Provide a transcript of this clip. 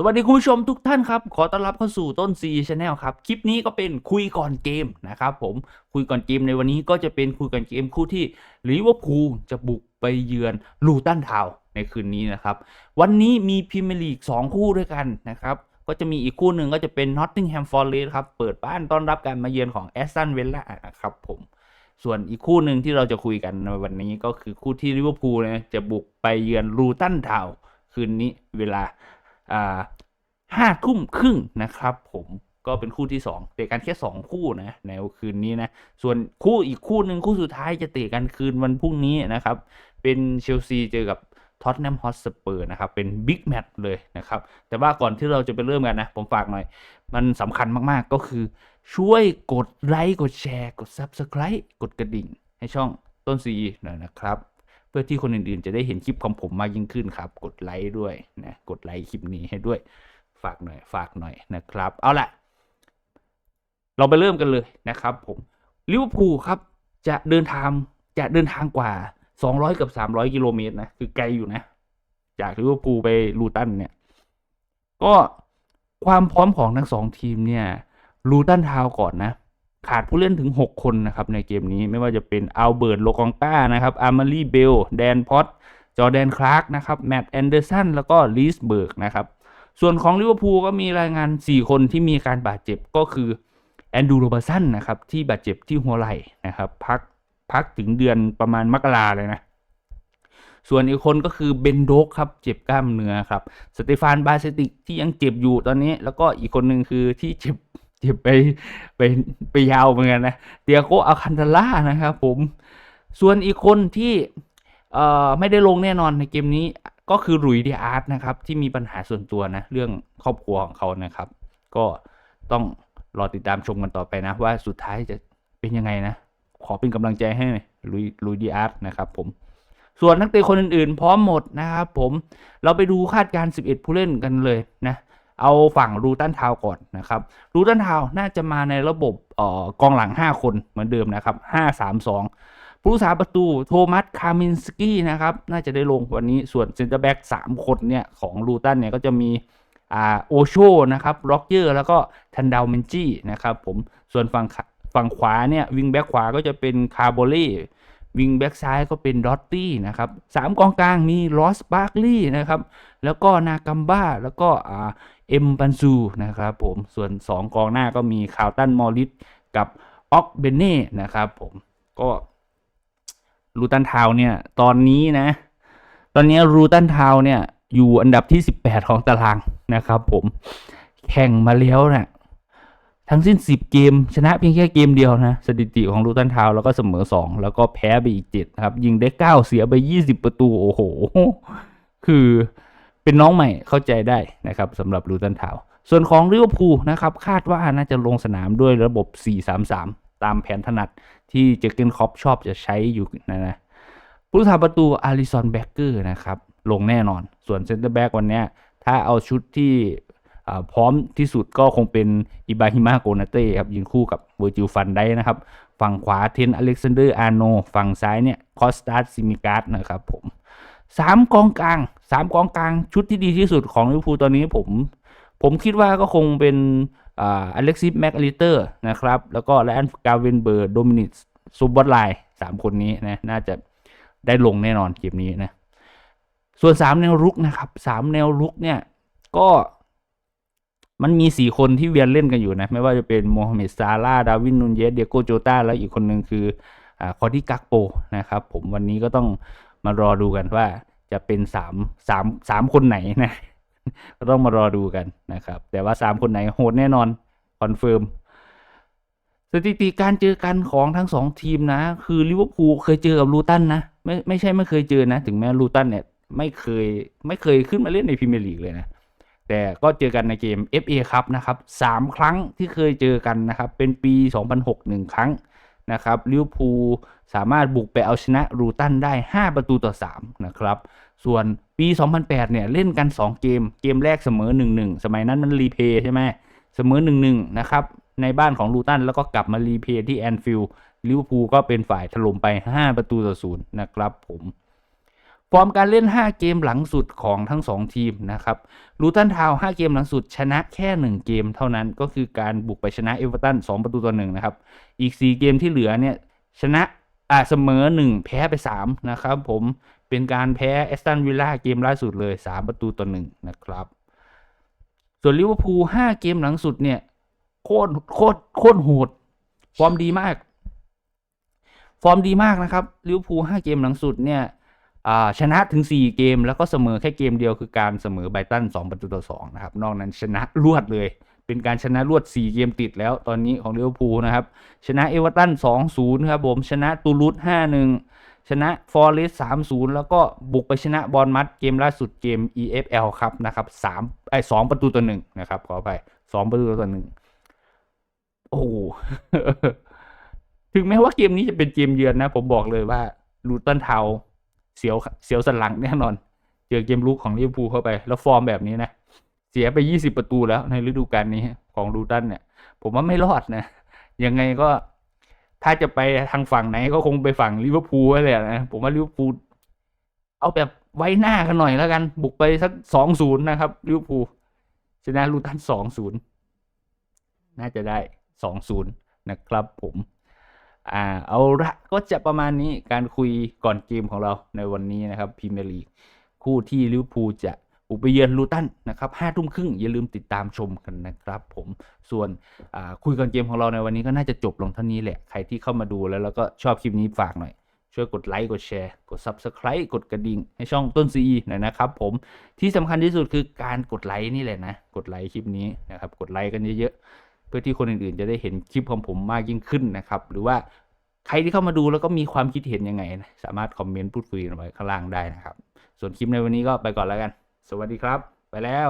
สวัสดีคุณผู้ชมทุกท่านครับ ขอต้อนรับเข้าสู่ต้น C Channel ครับ คลิปนี้ก็เป็นคุยก่อนเกมนะครับผมคุยก่อนเกมในวันนี้ก็จะเป็นคุยก่อนเกมคู่ที่ลิเวอร์พูลจะบุกไปเยือนลูตันทาวในคืนนี้นะครับ วันนี้มีพรีเมียร์ลีก 2 คู่ด้วยกันนะครับ ก็จะมีอีกคู่หนึ่งก็จะเป็น Nottingham Forest ครับ เปิดบ้านต้อนรับการมาเยือนของ Aston Villa นะครับผมส่วนอีกคู่หนึ่งที่เราจะคุยกันในวันนี้ก็คือคู่ที่ลิเวอร์พูลจะบุกไปเยือนลูตันทาวคืนนี้เวลา ห้าทุ่มครึ่งนะครับ ผมก็เป็นคู่ที่สองเตะกันแค่สองคู่นะในคืนนี้นะ ส่วนคู่อีกคู่หนึ่งคู่สุดท้ายจะเตะกันคืนวันพรุ่งนี้นะครับ เป็นเชลซีเจอกับท็อตแนมฮอตสเปอร์นะครับ เป็นบิ๊กแมตช์เลยนะครับ แต่ว่าก่อนที่เราจะไปเริ่มกันนะ ผมฝากหน่อย มันสำคัญมากๆก็คือ ช่วยกดไลค์กดแชร์ กด Subscribe กดกระดิ่ง ให้ช่องต้นซีหน่อยนะครับ เพื่อที่คนอื่นๆ จะได้เห็นคลิปของผมมากยิ่งขึ้นครับ กดไลค์ด้วยนะกดไลค์คลิปนี้ให้ด้วยฝากหน่อยฝากหน่อยนะครับ เอาละเราไปเริ่มกันเลยนะครับ ผมลิเวอร์พูลครับจะเดินทางจะเดินทางกว่า 200 กับ 300 กิโลเมตรนะ คือไกลอยู่นะ จากลิเวอร์พูลไปลูตันเนี่ย ก็ความพร้อมของทั้งสองทีมเนี่ยลูตันทาวก่อนนะ ขาดผู้เล่นถึง 6 คนนะครับในเกมนี้ไม่ว่าจะเป็นอัลเบิร์ตโลกองก้านะครับอาร์มารีเบลแดนพอตจอแดนคลาร์กนะครับแมตต์แอนเดอร์สันแล้วก็ลีสเบิร์กนะครับส่วนของลิเวอร์พูลก็มีรายงาน 4 คนที่มีการบาดเจ็บก็คือแอนดูโรบาสันนะครับที่บาดเจ็บที่หัวไหล่นะครับพักพักถึงเดือนประมาณมกราเลยนะส่วนอีกคนก็คือเบนโดกครับเจ็บกล้ามเนื้อครับสเตฟานบาเซติกที่ยังเจ็บอยู่ตอนนี้ แล้วก็อีกคนหนึ่งคือที่เจ็บ เจ็บไปไปไปยาวเหมือนกันนะเตียโกอาคันทาล่านะครับผมส่วนอีกคนที่เอ่อไม่ได้ลงแน่นอนในเกมนี้ก็คือหลุยเดียอาร์ตนะครับ ที่มีปัญหาส่วนตัวนะ เรื่องครอบครัวของเขานะครับ ก็ต้องรอติดตามชมกันต่อไปนะ ว่าสุดท้ายจะเป็นยังไงนะ ขอเป็นกำลังใจให้หลุยหลุยเดียอาร์ตนะครับผมส่วนนักเตะคนอื่นๆ พร้อมหมดนะครับผมเราไปดูคาดการณ์11 ผู้เล่นกันเลยนะ เอาฝั่งรูตันทาวก่อนนะครับรูตันทาวน่าจะมาในระบบเอ่อกองหลัง 5 คนเหมือนเดิมนะครับ 5 3 2 ผู้รักษาประตูโทมัสคามินสกี้นะครับน่าจะได้ลงวันนี้ส่วนเซนเตอร์แบ็ก3คนเนี่ยของรูตันเนี่ยก็จะมีอ่าโอโชนะครับล็อกเยอร์แล้วก็ทันดาวเมนจี้นะครับผมส่วนฝั่งฝั่งขวาเนี่ยวิงแบ็กขวาก็จะเป็นคาร์โบเล่ วิงแบ็กซ้ายก็เป็นดอตตี้นะครับสามกองกลางมีลอสบาร์กลีย์นะครับ แล้วก็นากัมบ้า แล้วก็อ่าเอ็มปันซูนะครับผม ส่วน 2 กองหน้าก็มีคาวตันมอริสกับออกเบเน่นะครับผม ก็รูตันทาวเนี่ย ตอนนี้นะ ตอนนี้รูตันทาวเนี่ย อยู่อันดับที่ 18 ของตารางนะครับผม แข่งมาแล้วเนะี่ย ทั้งสิ้น 10 เกม ชนะเพียงแค่เกมเดียวนะ สถิติของลูตันทาวแล้วก็เสมอ 2 แล้วก็แพ้ไปอีก7นะครับ ยิงได้ 9 เสียไป 20 ประตู โอ้โห คือเป็นน้องใหม่เข้าใจได้นะครับสำหรับลูตันทาวส่วนของลิเวอร์พูลนะครับ คาดว่าน่าจะลงสนามด้วยระบบ 4-3-3 ตามแผนถนัดที่เจอเกนคอปชอบจะใช้อยู่นะนะผู้ทำประตูอาริสันแบ็กเกอร์นะครับ ลงแน่นอน ส่วนเซนเตอร์แบ็กวันนี้ถ้าเอาชุดที่ พร้อมที่สุดก็คงเป็นอิบราฮิมาโกนาเต้ครับยิงคู่กับเวอร์จิลฟันได้นะครับ ฝั่งขวาเทนอเล็กซานเดอร์อาร์โน ฝั่งซ้ายเนี่ยคอสตาซิมิการ์ดนะครับผมสามกองกลางสามกองกลางชุดที่ดีที่สุดของลิเวอร์พูลตอนนี้ผม ผมคิดว่าก็คงเป็นอเล็กซิสแม็กอลิเตอร์นะครับ แล้วก็แลนกาเวนเบอร์โดมินิกซูบอตไลสามคนนี้นะน่าจะได้ลงแน่นอนเกมนี้นะ ส่วนสามแนวรุกนะครับสามแนวรุกเนี่ย ก็ มันมีสี่คนที่เวียนเล่นกันอยู่นะ ไม่ว่าจะเป็นโมฮัมเหม็ดซาลาดาวินนูนเยสเดียโกโจตาแล้วอีกคนหนึ่งคืออคอร์ดิกักโปนะครับ ผมวันนี้ก็ต้องมารอดูกันว่าจะเป็นสามสามสามคนไหนนะก็ต้องมารอดูกันนะครับ แต่ว่าสามคนไหนโหดแน่นอนคอนเฟิร์มสถิติการเจอกันของทั้งสองทีมนะ คือลิเวอร์พูลเคยเจอกับลูตันนะไม่ไม่ใช่ไม่เคยเจอนะ ถึงแม้ลูตันเนี่ยไม่เคยไม่เคยขึ้นมาเล่นในพรีเมียร์ลีกเลยนะ แต่ก็เจอกันในเกม FA ครับนะครับสามครั้งที่เคยเจอกันนะครับเป็นปี 2006หนึ่งครั้งนะครับลิเวอร์พูลสามารถบุกไปเอาชนะรูตันได้ 5 ประตูต่อ3นะครับส่วนปี 2008 เนี่ยเล่นกัน 2 เกม เกมแรกเสมอ 1-1 สมัยนั้นมันรีเพย์ใช่ไหมเสมอ 1-1 นะครับในบ้านของลูตันแล้วก็กลับมารีเพย์ที่แอนฟิลด์ลิเวอร์พูลก็เป็นฝ่ายถล่มไป 5 ประตูต่อ0นะครับผม ฟอร์มการเล่น 5 เกมหลังสุดของทั้ง 2 ทีมนะครับลูตันทาว5เกมหลังสุดชนะแค่ 1 เกมเท่านั้นก็คือการบุกไปชนะเอเวอร์ตัน2ประตูต่อ1นะครับ อีก 4 เกมที่เหลือเนี่ยชนะอ่าเสมอ 1 แพ้ไป 3 นะครับผมเป็นการแพ้แอสตันวิลล่าเกมล่าสุดเลย 3 ประตูต่อ1นะครับ ส่วนลิเวอร์พูล5เกมหลังสุดเนี่ยโคตรโคตรโคตรโหดฟอร์มดีมาก ฟอร์มดีมากนะครับลิเวอร์พูล5เกมหลังสุดเนี่ย ชนะถึง 4 เกมแล้วก็เสมอแค่เกมเดียวคือการเสมอไบตัน2ประตูต่อ2นะครับ นอกนั้นชนะรวดเลย เป็นการชนะรวด 4 เกมติดแล้วตอนนี้ของลิเวอร์พูลนะครับ ชนะเอเวอร์ตัน 2-0 ครับผม ชนะตูลูส5-1 ชนะฟอร์เรสต์3-0 แล้วก็บุกไปชนะบอลมัดเกมล่าสุดเกม EFL ครับนะครับ3ไอ้2ประตูต่อ1นะครับขอไป 2 ประตูต่อ1โอ้ถึงแม้ว่าเกมนี้จะเป็นเกมเยือนนะ ผมบอกเลยว่าลูตันเทา เสียวเสียวสันหลังแน่นอน เจอเกมลุกของลิเวอร์พูลเข้าไป แล้วฟอร์มแบบนี้นะเสียไป20ประตูแล้วในฤดูกาลนี้ของลูตันเนี่ย ผมว่าไม่รอดนะยังไงก็ถ้าจะไปทางฝั่งไหนก็คงไปฝั่งลิเวอร์พูลไว้เลยนะผมว่าลิเวอร์พูลเอาแบบไว้หน้ากันหน่อยแล้วกัน บุกไปสักสองศูนย์นะครับลิเวอร์พูลชนะลูตันสองศูนย์น่าจะได้สองศูนย์นะครับผม อ่าเอาละก็จะประมาณนี้การคุยก่อนเกมของเราในวันนี้นะครับพรีเมียร์ลีกคู่ที่ลิเวอร์พูลจะบุกไปเยือนลูตันนะครับห้าทุ่มครึ่งอย่าลืมติดตามชมกันนะครับผมส่วนอ่าคุยก่อนเกมของเราในวันนี้ก็น่าจะจบลงเท่านี้แหละ ใครที่เข้ามาดูแล้วแล้วก็ชอบคลิปนี้ฝากหน่อย ช่วยกดไลค์กดแชร์กด Subscribe กดกระดิ่งให้ช่องต้นซีหน่อยนะครับผมที่สำคัญที่สุดคือการกดไลค์นี่แหละนะ กดไลค์คลิปนี้นะครับกดไลค์กันเยอะๆ เพื่อที่คนอื่นๆ จะได้เห็นคลิปของผมมากยิ่งขึ้นนะครับ หรือว่าใครที่เข้ามาดูแล้วก็มีความคิดเห็นยังไงนะสามารถคอมเมนต์พูดคุยกันไว้ข้างล่างได้นะครับ ส่วนคลิปในวันนี้ก็ไปก่อนแล้วกัน สวัสดีครับ ไปแล้ว